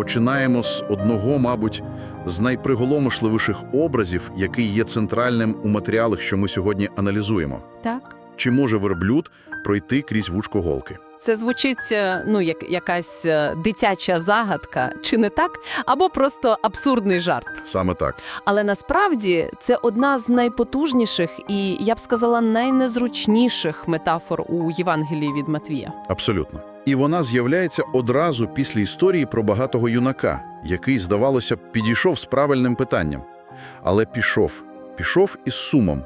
починаємо з одного, мабуть, з найприголомшливіших образів, який є центральним у матеріалах, що ми сьогодні аналізуємо. Так. Чи може верблюд пройти крізь вушко голки? Це звучить е, ну, як якась е, дитяча загадка, чи не так? Або просто абсурдний жарт. Саме так. Але насправді це одна з найпотужніших і, я б сказала, найнезручніших метафор у Євангелії від Матвія. Абсолютно. І вона з'являється одразу після історії про багатого юнака, який, здавалося, б, підійшов з правильним питанням. Але пішов. Пішов із сумом.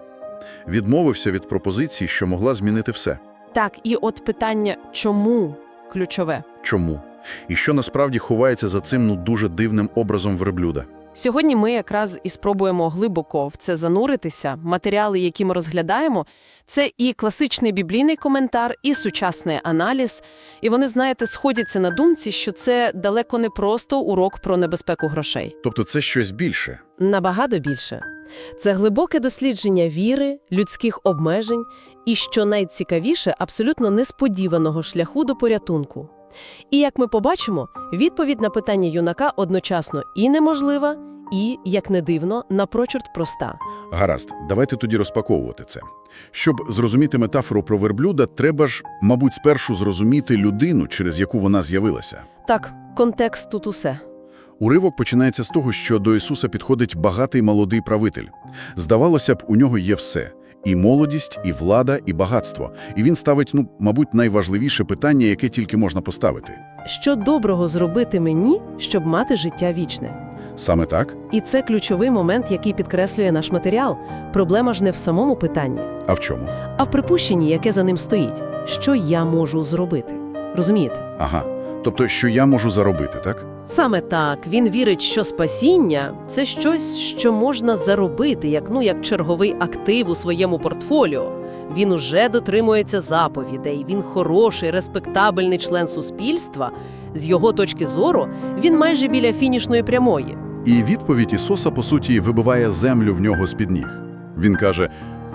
Відмовився від пропозиції, що могла змінити все. Так, і от питання чому ключове. Чому? І що насправді ховається за цим ну дуже дивним образом верблюда? Сьогодні ми якраз і спробуємо глибоко в це зануритися. Матеріали, які ми розглядаємо, це і класичний біблійний коментар, і сучасний аналіз. І вони, знаєте, сходяться на думці, що це далеко не просто урок про небезпеку грошей. Тобто це щось більше. Набагато більше. Це глибоке дослідження віри, людських обмежень і, що найцікавіше, абсолютно несподіваного шляху до порятунку. І як ми побачимо, відповідь на питання юнака одночасно і неможлива, і, як не дивно, напрочуд проста. Гаразд, давайте тоді розпаковувати це. Щоб зрозуміти метафору про верблюда, треба ж, мабуть, спершу зрозуміти людину, через яку вона з'явилася. Так, контекст тут усе. Уривок починається з того, що до Ісуса підходить багатий молодий правитель. Здавалося б, у нього є все – і молодість, і влада, і багатство. І він ставить, ну, мабуть, найважливіше питання, яке тільки можна поставити. Що доброго зробити мені, щоб мати життя вічне? Саме так? І це ключовий момент, який підкреслює наш матеріал. Проблема ж не в самому питанні. А в чому? а в припущенні, яке за ним стоїть, що я можу зробити. Розумієте? Ага. Тобто, що я можу заробити, так? Саме так він вірить, що спасіння це щось, що можна заробити, як ну як черговий актив у своєму портфоліо. Він уже дотримується заповідей. Він хороший, респектабельний член суспільства. З його точки зору, він майже біля фінішної прямої. І відповідь Ісуса, по суті, вибиває землю в нього з-під ніг. Він каже,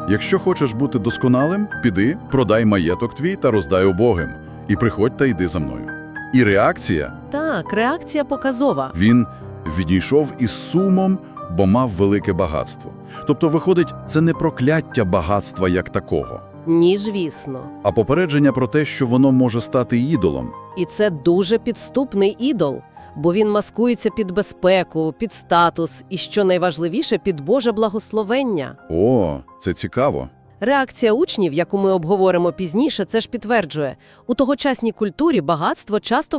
якщо хочеш бути досконалим, піди, продай маєток твій та роздай убогим, і приходь та йди за мною. І реакція Так, реакція показова. Він відійшов із сумом, бо мав велике багатство. Тобто, виходить, це не прокляття багатства як такого, Ні, звісно. а попередження про те, що воно може стати ідолом. І це дуже підступний ідол, бо він маскується під безпеку, під статус і, що найважливіше, під Боже благословення. О, це цікаво. Реакція учнів, яку ми обговоримо пізніше, це ж підтверджує. У тогочасній культурі багатство часто